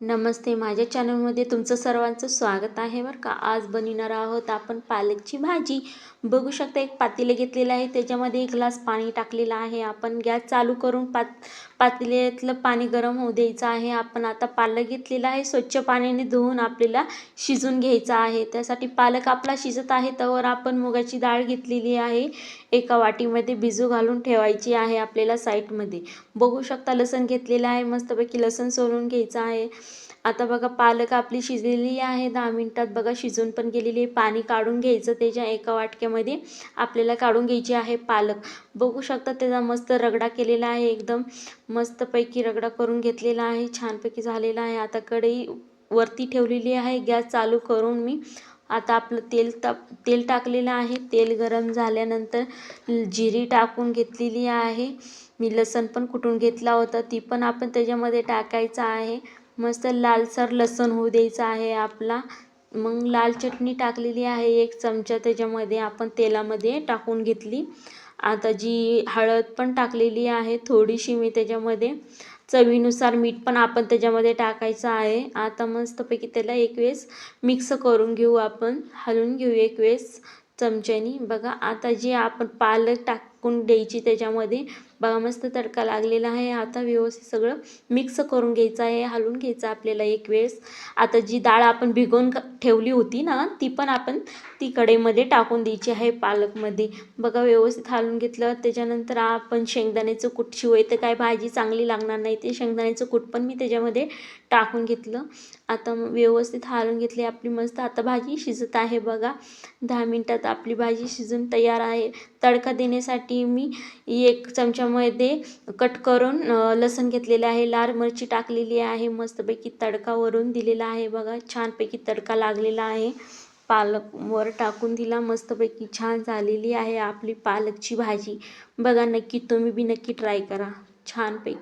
नमस्ते. माझ्या चॅनलमध्ये तुमचं सर्वांचं स्वागत आहे बरं का. आज बनविणार आहोत आपण पालकची भाजी. बघू शकता एक पातेले घेतलेलं आहे. त्याच्यामध्ये एक ग्लास पाणी टाकलेलं आहे. आपण गॅस चालू करून पात पातेल्यातलं पाणी गरम होऊ द्यायचं आहे. आपण आता पालक घेतलेला आहे. स्वच्छ पाण्याने धुवून आपल्याला शिजून घ्यायचा आहे. त्यासाठी पालक आपला शिजत आहे. तर आपण मुगाची डाळ घेतलेली आहे. एका वाटीमध्ये भिजू घालून ठेवायची आहे आपल्याला साईडमध्ये. बघू शकता लसण घेतलेलं आहे. मस्तपैकी लसण सोलून घ्यायचं आहे. आता बघा पालक आपली शिजलेली आहे दहा मिनटात बघा शिजून पण गेलेली आहे. पाणी काढून घ्यायचं त्याच्या एका वाटक्यामध्ये आपल्याला काढून घ्यायची आहे पालक. बघू शकता त्याचा मस्त रगडा केलेला आहे एकदम मस्तपैकी रगडा करून घेतलेला आहे छानपैकी झालेला आहे. आता कढई वरती ठेवलेली आहे गॅस चालू करून मी आता आपलं तेल ताप तेल टाकलेलं आहे. तेल गरम झाल्यानंतर जिरी टाकून घेतलेली आहे. मी लसण पण कुटून घेतला होता ती पण आपण त्याच्यामध्ये टाकायचं आहे. मस्त लालसर लसूण होऊ द्यायचा आहे आपला. मग लाल चटणी टाकलेली आहे एक चमचा त्याच्यामध्ये आपण तेलामध्ये टाकून घेतली. आता जी हळद पण टाकलेली आहे थोडीशी मी त्याच्यामध्ये चवीनुसार मीठ पण आपण त्याच्यामध्ये टाकायचं आहे. आता मस्तपैकी त्याला एक वेळेस मिक्स करून घेऊ आपण. हलवून घेऊ एक वेळेस चमच्यानी. बघा आता जी आपण पालक टाक टाकून द्यायची. त्याच्यामध्ये बघा मस्त तडका लागलेला आहे. आता व्यवस्थित सगळं मिक्स करून घ्यायचं आहे. हलवून घ्यायचं आपल्याला एक वेळेस. आता जी डाळ आपण भिगवून ठेवली होती ना ती पण आपण ती कढईमध्ये टाकून द्यायची आहे पालकमध्ये. बघा व्यवस्थित हलवून घेतलं. त्याच्यानंतर आपण शेंगदाण्याचं कूट शिवाय तर काय भाजी चांगली लागणार नाही. ते शेंगदाण्याचं कूट पण मी त्याच्यामध्ये टाकून घेतलं. आता व्यवस्थित हालून घेतली आपली मस्त. आता भाजी शिजत आहे बघा. दहा मिनटात आपली भाजी शिजून तयार आहे. तडका देण्यासाठी मी एक चमच्यामध्ये कट करून लसण घेतलेलं आहे लाल मिरची टाकलेली आहे मस्तपैकी तडका वरून दिलेला आहे बघा छानपैकी तडका लागलेला आहे. पालक वर टाकून दिला मस्तपैकी छान झालेली आहे आपली पालकची भाजी. बघा नक्की तुम्ही बी नक्की ट्राय करा. छानपैकी.